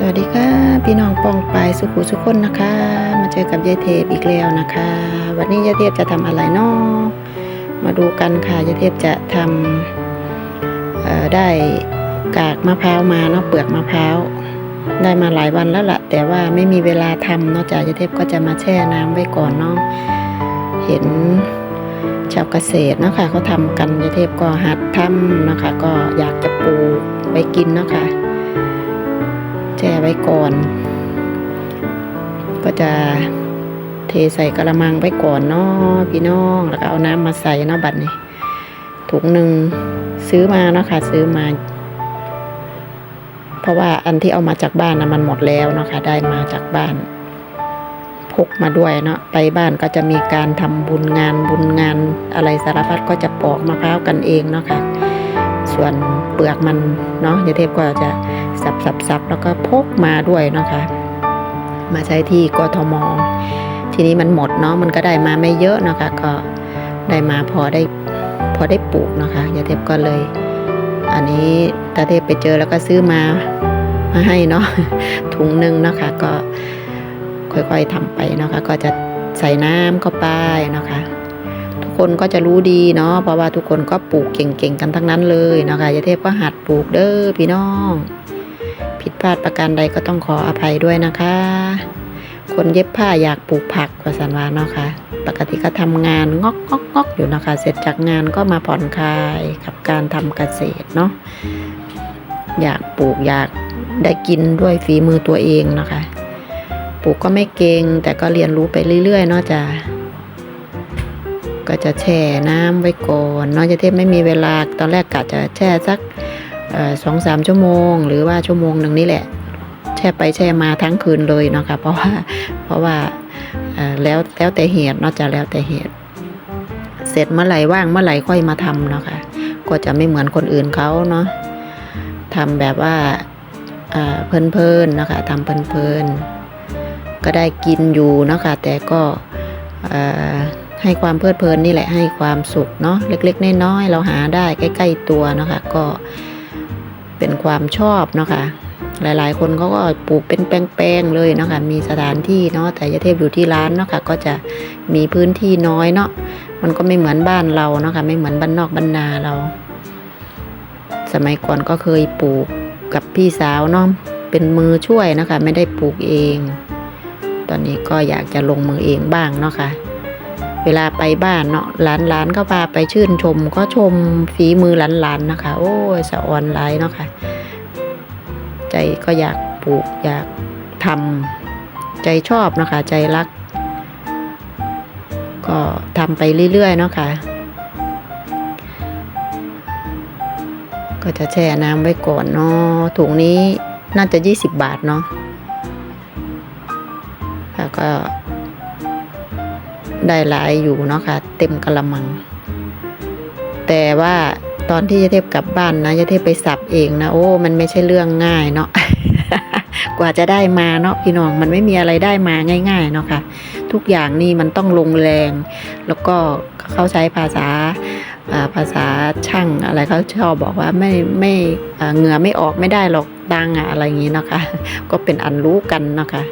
สวัสดีค่ะ พี่น้องปองไปสุขุสุขคนนะคะ มาเจอกับยายเทพอีกแล้วนะคะ วันนี้ยายเทพจะทำอะไรนาะมาดูกันค่ะยายเทพจะทำได้กากมะพร้าวมาเนาะเปลือกมะพร้าวได้มาหลายวันแล้วล่ะ แต่ว่าไม่มีเวลาทำเนาะจากยายเทพก็จะมาแช่น้ำไว้ก่อนเนาะเห็นชาวเกษตรเนาะค่ะเขาทำกันยายเทพก็หัดทำนะคะ ก็อยากจะปลูกไว้กินเนาะค่ะ แช่ไว้ก่อน ก็จะเทใส่กระมังไว้ก่อนเนาะพี่น้องแล้วก็เอาน้ำมาใส่เนาะบัดนี้ถุงหนึ่งซื้อมาเนาะค่ะ ซื้อมา เพราะว่าอันที่เอามาจากบ้านนะมันหมดแล้วเนาะค่ะ ได้มาจากบ้าน พกมาด้วยเนาะไปบ้านก็จะมีการทำบุญงานบุญงานอะไรสารพัดก็จะปอกมะพร้าวกันเองเนาะค่ะ ส่วนเปลือกมันเนาะยายเทพก็จะสับสับสับแล้วก็พกมาด้วยเนาะคะมาใช้ที่กทม ทีนี้มันหมดเนาะมันก็ได้มาไม่เยอะเนาะคะก็ได้มาพอได้พอได้ปลูกเนาะคะยายเทพก็เลย อันนี้ตาเทพไปเจอแล้วก็ซื้อมามาให้เนาะถุงหนึ่งเนาะคะก็ค่อยๆทำไปเนาะคะก็จะใส่น้ำเข้าไปเนาะคะ คนก็จะรู้ดีเนาะเพราะว่าทุกคนก็ปลูกเก่งๆกันทั้งนั้นเลยนะคะยายเทพก็หัดปลูกเด้อพี่น้อง ผิดพลาดประการใดก็ต้องขออภัยด้วยนะคะ คนเย็บผ้าอยากปลูกผักว่าสันวาเนาะคะ่ะปกติก็ทำงานงอกงอกงอกอยู่นะคะ เสร็จจากงานก็มาผ่อนคลายกับการทำเกษตรเนาะอยากปลูกอยากได้กินด้วยฝีมือตัวเองนะคะ ปลูกก็ไม่เก่งแต่ก็เรียนรู้ไปเรื่อยๆเนาะจ้ะ ก็จะแช่น้ำไว้ก่อนเนาะจะเทพไม่มีเวลาตอนแรกกะจะแช่สักสองสามชั่วโมง หรือว่าชั่วโมงหนึ่งนี่แหละ แช่ไปแช่มาทั้งคืนเลยเนาะค่ะเพราะว่าเพราะว่าแล้วแล้วแต่เหตุเนาะจะแล้วแต่เหตุ เสร็จเมื่อไหร่ว่างเมื่อไหร่ค่อยมาทำเนาะค่ะ ก็จะไม่เหมือนคนอื่นเขาเนาะทำแบบว่าเพลินๆนะคะทำเพลินๆก็ได้กินอยู่นะคะแต่ก็ ให้ความเพลิดเพลินนี่แหละให้ความสุขเนาะเล็กๆน้อยๆเราหาได้ใกล้ๆตัวเนาะคะ ก็เป็นความชอบเนาะคะ หลายๆ คนเขาก็ปลูกเป็นแปลงๆเลยเนาะคะมีสถานที่เนาะแต่ยาเทพอยู่ที่ร้านเนาะคะก็จะมีพื้นที่น้อยเนาะมันก็ไม่เหมือนบ้านเราเนาะคะไม่เหมือนบ้านนอกบ้านนาเรา สมัยก่อนก็เคยปลูกกับพี่สาวเนาะเป็นมือช่วยนะคะ ไม่ได้ปลูกเอง ตอนนี้ก็อยากจะลงมือเองบ้างเนาะค่ะ เวลาไปบ้านเนาะหลานๆก็พาไปชื่นชม ก็ชมฝีมือหลานๆนะคะ โอ้ยสะออนไลน์เนาะค่ะ ใจก็อยากปลูกอยากทำใจชอบนะคะ ใจรัก ก็ทำไปเรื่อยๆเนาะค่ะก็จะแช่น้ำไว้ก่อนเนาะถุงนี้น่าจะยี่สิบบาทเนาะแล้วก็ ได้หลายอยู่เนาะค่ะเต็มกระมัง แต่ว่าตอนที่ยะเทพกลับบ้านนะยะเทพไปสับเองนะโอ้มันไม่ใช่เรื่องง่ายเนาะกว่าจะได้มาเนาะพี่น้องมันไม่มีอะไรได้มาง่าย ๆ เนาะค่ะ ทุกอย่างนี่มันต้องลงแรง แล้วก็เขาใช้ภาษาภาษาช่างอะไรเขาชอบบอกว่าไม่ไม่เหงื่อไม่ออกไม่ได้หรอกดังอะอะไรอย่างนี้เนาะค่ะก็เป็นอันรู้กันเนาะค่ะ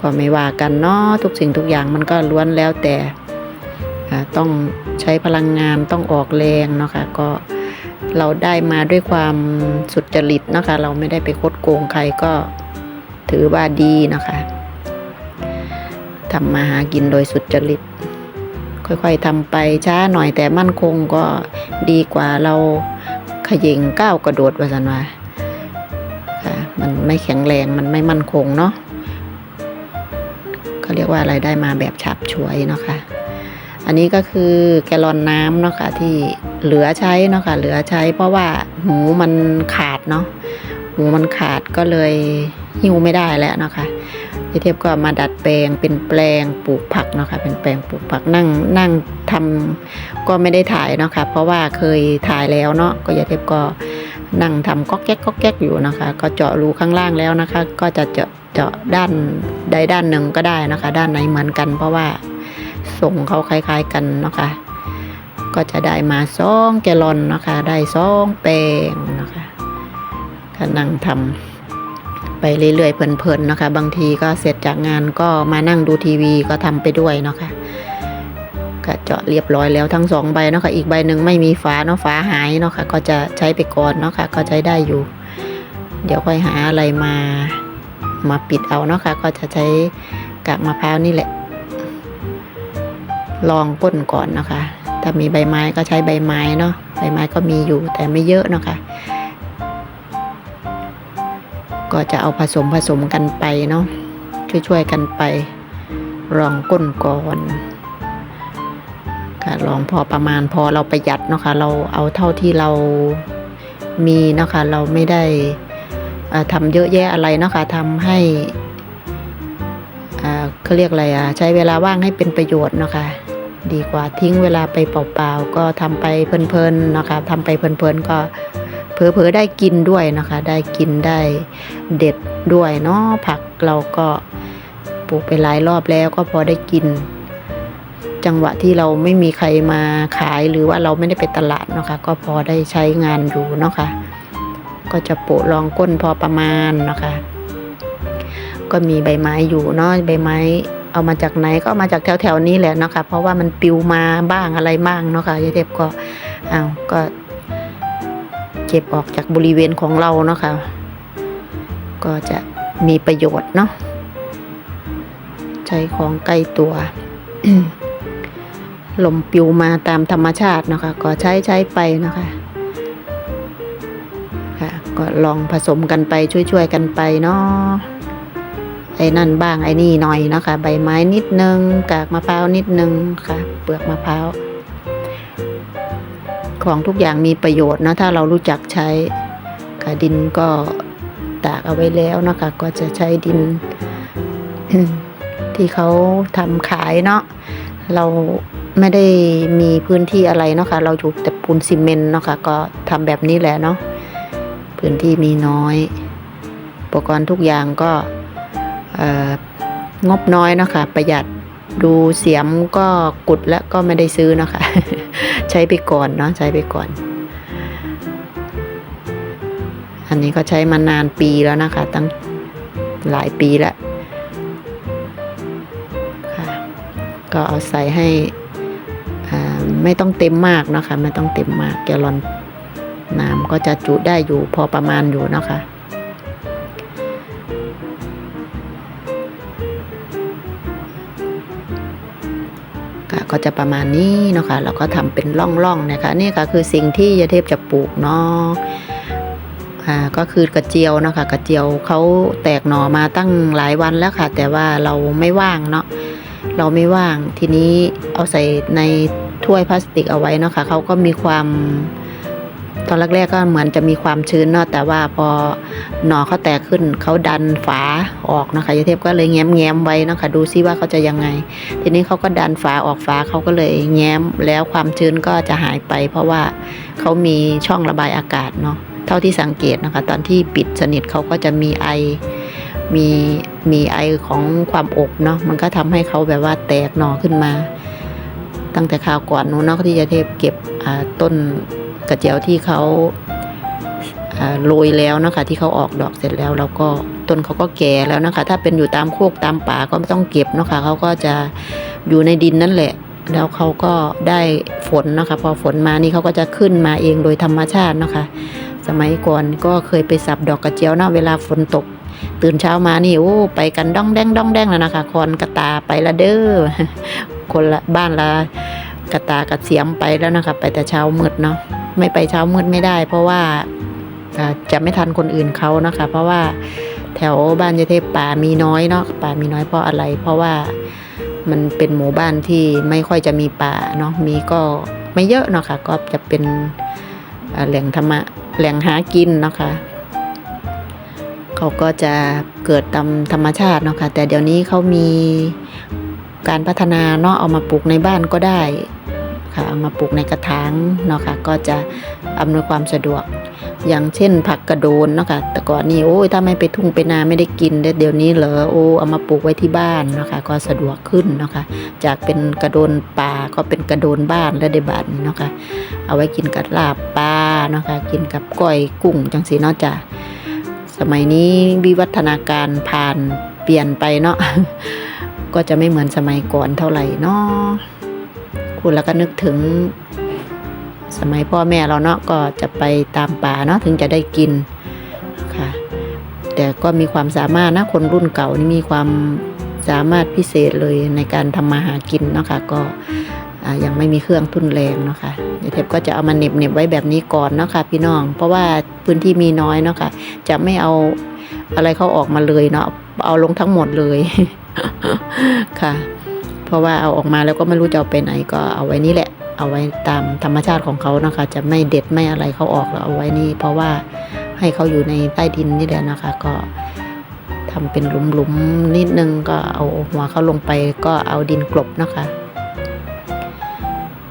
ก็ไม่ว่ากันเนาะทุกสิ่งทุกอย่างมันก็ล้วนแล้วแต่ต้องใช้พลังงานต้องออกแรงเนาะค่ะก็เราได้มาด้วยความสุจริตเนาะค่ะเราไม่ได้ไปคดโกงใครก็ถือว่าดีเนาะค่ะทำมาหากินโดยสุจริต ค่อยๆทำไปช้าหน่อยแต่มั่นคงก็ดีกว่าเราขยิงก้าวกระโดดว่าสันว่าค่ะมันไม่แข็งแรงมันไม่มั่นคงเนาะ เขาเรียกว่าอะไรได้มาแบบฉับฉวยเนาะค่ะอันนี้ก็คือแกลลอนน้ำเนาะค่ะที่เหลือใช้เนาะค่ะเหลือใช้ เพราะว่าหูมันขาดเนาะหูมันขาดก็เลยหิ้วไม่ได้แล้วเนาะค่ะพี่เทพก็มาดัดแปลงเป็นแปลงปลูกผักเนาะค่ะเป็นแปลงปลูกผักนั่งนั่งทำก็ไม่ได้ถ่ายเนาะค่ะเพราะว่าเคยถ่ายแล้วเนาะก็ยาเทพก็นั่งทำก๊อกแก๊กก๊อกแก๊กอยู่นะคะ ก็เจาะรูข้างล่างแล้วนะคะ ก็จะเจาะ เจาะด้านใดด้านหนึ่งก็ได้นะคะ ด้านไหนเหมือนกัน เพราะว่าส่งเขาคล้าย ๆกันนะคะ ก็จะได้มาสองแกลอนนะคะ ได้สองแปลงนะคะก็นั่งทำไปเรื่อยๆเพลินๆนะคะ บางทีก็เสร็จจากงานก็มานั่งดูทีวีก็ทำไปด้วยนะคะก็เจาะเรียบร้อยแล้วทั้งสองใบเนาะค่ะอีกใบหนึ่งไม่มีฝาเนาะฝาหายเนาะค่ะก็จะใช้ไปก่อนเนาะค่ะก็ใช้ได้อยู่ เดี๋ยวค่อยหาอะไรมา มาปิดเอาเนาะค่ะ ก็จะใช้กากมะพร้าวนี่แหละ ลองก้นก่อนนะคะ ถ้ามีใบไม้ก็ใช้ใบไม้เนาะใบไม้ก็มีอยู่แต่ไม่เยอะเนาะค่ะ ก็จะเอาผสมผสมกันไปเนาะช่วยๆกันไปลองก้นก่อนค่ะลองพอประมาณพอเราประหยัดเนาะค่ะเราเอาเท่าที่เรามีเนาะค่ะเราไม่ได้ ทำเยอะแยะอะไรเนาะค่ะทำให้อ่าเขาเรียกอะไรอะใช้เวลาว่างให้เป็นประโยชน์เนาะค่ะดีกว่าทิ้งเวลาไปเปล่าๆก็ทำไปเพลินๆเนาะค่ะทำไปเพลินๆก็เผลอๆได้กินด้วยนะคะ ได้กินได้เด็ดด้วยเนาะผักเราก็ปลูกไปหลายรอบแล้วก็พอได้กิน จังหวะที่เราไม่มีใครมาขายหรือว่าเราไม่ได้ไปตลาดเนาะคะ ก็พอได้ใช้งานอยู่เนาะคะ ก็จะโปะรองก้นพอประมาณนะคะก็มีใบไม้อยู่เนาะใบไม้เอามาจากไหนก็เอามาจากแถวๆนี้แหละเนาะคะ เพราะว่ามันปิวมาบ้างอะไรบ้างเนาะคะยายเทพก็เอ้าก็เก็บออกจากบริเวณของเราเนาะค่ะก็จะมีประโยชน์เนาะใช้ของใกล้ตัวลมปิวมาตามธรรมชาติเนาะคะ ก็ใช้ใช้ไปนะคะค่ะ ก็ลองผสมกันไปช่วยๆกันไปเนาะไอ้นั่นบ้างไอ้นี่หน่อยนะคะใบไม้นิดนึงกากมะพร้าวนิดนึงค่ะ เปลือกมะพร้าวของทุกอย่างมีประโยชน์นะถ้าเรารู้จักใช้ค่ะดินก็ตากเอาไว้แล้วนะคะ ก็จะใช้ดิน ที่เขาทำขายเนาะเราไม่ได้มีพื้นที่อะไรเนาะค่ะเราอยู่แต่ปูนซีเมนต์เนาะค่ะก็ทำแบบนี้แหละเนาะ พื้นที่มีน้อย อุปกรณ์ทุกอย่างก็งบน้อยเนาะค่ะประหยัดดูเสียมก็กุดแล้วก็ไม่ได้ซื้อเนาะค่ะใช้ไปก่อนเนาะใช้ไปก่อน อันนี้ก็ใช้มานานปีแล้วนะคะ ตั้งหลายปีแล้วก็เอาใส่ให้ไม่ต้องเต็มมากนะคะ ไม่ต้องเต็มมากแกลลอน น้ำก็จะจุได้อยู่พอประมาณอยู่เนาะคะค่ะก็จะประมาณนี้เนาะค่ะแล้วก็ทำเป็นร่องๆนะคะนี่ก็คือสิ่งที่ยาเทพจะปลูกเนาะอ่าก็คือกระเจียวเนาะค่ะกระเจียวเขาแตกหน่อมาตั้งหลายวันแล้วค่ะ แต่ว่าเราไม่ว่างเนาะเราไม่ว่างทีนี้เอาใส่ในถ้วยพลาสติกเอาไว้เนาะค่ะเขาก็มีความ ตอนแรกๆก็เหมือนจะมีความชื้นเนาะแต่ว่าพอหน่อเขาแตกขึ้นเขาดันฝาออกนะคะยาเทพก็เลยแง้มแง้มไว้นะคะดูซิว่าเขาจะยังไง ทีนี้เขาก็ดันฝาออกฝาเขาก็เลยแง้มแล้วความชื้นก็จะหายไป เพราะว่าเขามีช่องระบายอากาศเนาะเท่าที่สังเกตนะคะ ตอนที่ปิดสนิทเขาก็จะมีไอมีมีไอของความอบเนาะมันก็ทำให้เขาแบบว่าแตกหน่อขึ้นมา ตั้งแต่คราวก่อนนู้นเนาะที่จะเทพเก็บต้น กระเจียวที่เขาโรยแล้วนะคะที่เขาออกดอกเสร็จแล้วแล้วก็ต้นเขาก็แก่แล้วนะคะ ถ้าเป็นอยู่ตามโคกตามป่าก็ไม่ต้องเก็บนะคะเขาก็จะอยู่ในดินนั่นแหละ แล้วเขาก็ได้ฝนนะคะ พอฝนมานี่เขาก็จะขึ้นมาเองโดยธรรมชาตินะคะ สมัยก่อนก็เคยไปสับดอกกระเจียวนะเวลาฝนตก ตื่นเช้ามานี่โอ้ไปกันด้องแดงด้องแดงแล้วนะคะคอนกระตาไปละเด้อคนละบ้านละ กระตากระเสียมไปแล้วนะคะ ไปแต่เช้ามืดเนาะไม่ไปเช้ามืดไม่ได้ เพราะว่าจะไม่ทันคนอื่นเขานะคะ เพราะว่าแถวบ้านยเทพป่ามีน้อยเนาะป่ามีน้อยเพราะอะไร เพราะว่ามันเป็นหมู่บ้านที่ไม่ค่อยจะมีป่าเนาะมีก็ไม่เยอะเนาะค่ะก็จะเป็นแหล่งธรรมะแหล่งหากินเนาะค่ะเขาก็จะเกิดตามธรรมชาติเนาะค่ะแต่เดี๋ยวนี้เขามีการพัฒนาเนาะเอามาปลูกในบ้านก็ได้ ค่ะเอามาปลูกในกระถางเนาะค่ะก็จะอำนวยความสะดวก อย่างเช่นผักกระโดนเนาะค่ะแต่ก่อนนี่โอ้ยถ้าไม่ไปทุ่งไปนาไม่ได้กินเดี๋ยวนี้เหรอโอ้เอามาปลูกไว้ที่บ้านเนาะค่ะก็สะดวกขึ้นเนาะค่ะจากเป็นกระโดนป่าก็เป็นกระโดนบ้านและได้บ้านเนาะค่ะเอาไว้กินกับลาบปลาเนาะค่ะกินกับก้อยกุ้งจังสีเนาะจ้ะสมัยนี้วิวัฒนาการผ่านเปลี่ยนไปเนาะก็จะไม่เหมือนสมัยก่อนเท่าไหร่เนาะ คุณแล้วก็นึกถึง สมัยพ่อแม่เราเนาะก็จะไปตามป่าเนาะถึงจะได้กินค่ะ แต่ก็มีความสามารถนะคนรุ่นเก่านี่มีความสามารถพิเศษเลยในการทำมาหากินเนาะค่ะก็ยังไม่มีเครื่องทุนแรงเนาะค่ะยายเทพก็จะเอามาเน็บเน็บไว้แบบนี้ก่อนเนาะค่ะพี่น้อง เพราะว่าพื้นที่มีน้อยเนาะค่ะ จะไม่เอาอะไรเขาออกมาเลยเนาะ เอาลงทั้งหมดเลย ค่ะ เพราะว่าเอาออกมาแล้วก็ไม่รู้จะเอาไปไหนก็เอาไว้นี่แหละ เอาไว้ตามธรรมชาติของเขานะคะ จะไม่เด็ดไม่อะไรเขาออกแล้วเอาไว้นี่ เพราะว่าให้เขาอยู่ในใต้ดินนี่แหละนะคะ ก็ทำเป็นหลุมๆนิดนึงก็เอาหัวเขาลงไปก็เอาดินกลบนะคะ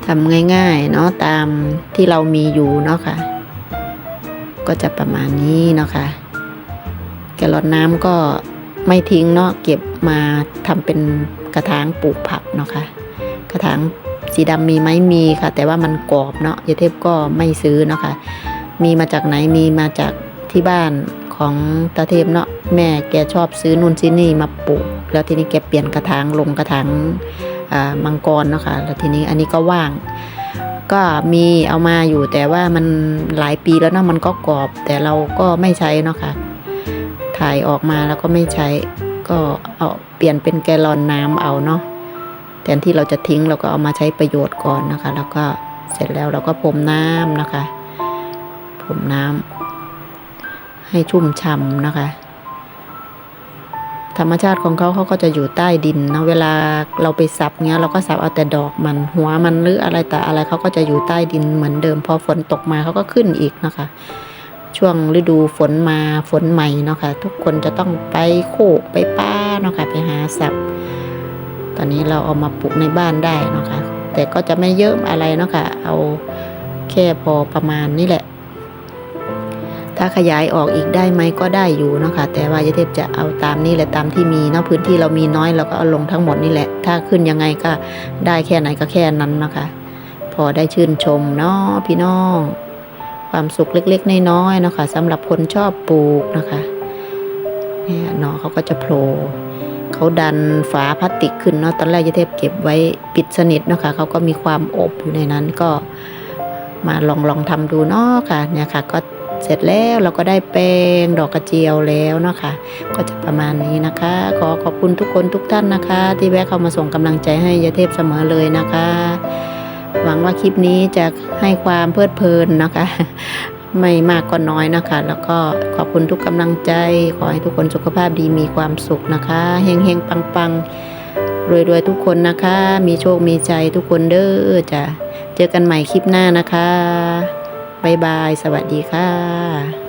ทำง่ายๆเนาะตามที่เรามีอยู่เนาะค่ะ ก็จะประมาณนี้เนาะค่ะแกลลอนน้ำก็ไม่ทิ้งเนาะเก็บมาทำเป็น กระถางปลูกผักเนาะค่ะกระถางสีดำมีไหมมีค่ะ แต่ว่ามันกรอบเนาะยายเทพก็ไม่ซื้อเนาะค่ะมีมาจากไหนมีมาจากที่บ้านของตาเทพเนาะแม่แกชอบซื้อนู่นซื้อนี่มาปลูก แล้วทีนี้แกเปลี่ยนกระถางลงกระถางมังกรเนาะค่ะแล้วทีนี้อันนี้ก็ว่าง ก็มีเอามาอยู่แต่ว่ามันหลายปีแล้วเนาะมันก็กรอบ แต่เราก็ไม่ใช้เนาะค่ะถ่ายออกมาแล้วก็ไม่ใช้ก็เอา เปลี่ยนเป็นแกลลอนน้ำเอาเนาะแทนที่เราจะทิ้งเราก็เอามาใช้ประโยชน์ก่อนนะคะ แล้วก็เสร็จแล้วเราก็พรมน้ำนะคะพรมน้ำให้ชุ่มฉ่ำนะคะ ธรรมชาติของเขาเขาก็จะอยู่ใต้ดินนะเวลาเราไปสับเงี้ยเราก็สับเอาแต่ดอกมันหัวมันหรืออะไรแต่อะไรเขาก็จะอยู่ใต้ดินเหมือนเดิม พอฝนตกมาเขาก็ขึ้นอีกนะคะ ช่วงฤดูฝนมาฝนใหม่เนาะค่ะทุกคนจะต้องไปโคกไปป้าเนาะค่ะไปหาสับตอนนี้เราเอามาปลูกในบ้านได้เนาะค่ะแต่ก็จะไม่เยอะอะไรเนาะค่ะเอาแค่พอประมาณนี้แหละ ถ้าขยายออกอีกได้ไหมก็ได้อยู่เนาะค่ะแต่ว่ายเทพจะเอาตามนี้แหละตามที่มีเนาะพื้นที่เรามีน้อยเราก็เอาลงทั้งหมดนี่แหละ ถ้าขึ้นยังไงก็ได้แค่ไหนก็แค่นั้นเนาะค่ะพอได้ชื่นชมเนาะพี่น้อง ความสุขเล็กๆ น้อยๆนะคะสำหรับคนชอบปลูกนะคะเนี่ยหนอเขาก็จะโผล่เขาดันฝาพลาสติกขึ้นเนาะตอนแรกยาเทพเก็บไว้ปิดสนิทนะคะเขาก็มีความอบอยู่ในนั้นก็มาลองลองทำดูเนาะค่ะเนี่ยค่ะ ก็เสร็จแล้วเราก็ได้แป้งดอกกระเจียวแล้วเนาะค่ะก็จะประมาณนี้นะคะ ขอขอบคุณทุกคนทุกท่านนะคะ ที่แวะเข้ามาส่งกำลังใจให้ยายเทพเสมอเลยนะคะ หวังว่าคลิปนี้จะให้ความเพลิดเพลินนะคะ ไม่มากก็น้อยนะคะ แล้วก็ขอบคุณทุกกำลังใจ ขอให้ทุกคนสุขภาพดีมีความสุขนะคะเฮงเฮงปังปังรวยรวยทุกคนนะคะ มีโชคมีใจทุกคนเด้อจะเจอกันใหม่คลิปหน้านะคะบ๊ายบาย สวัสดีค่ะ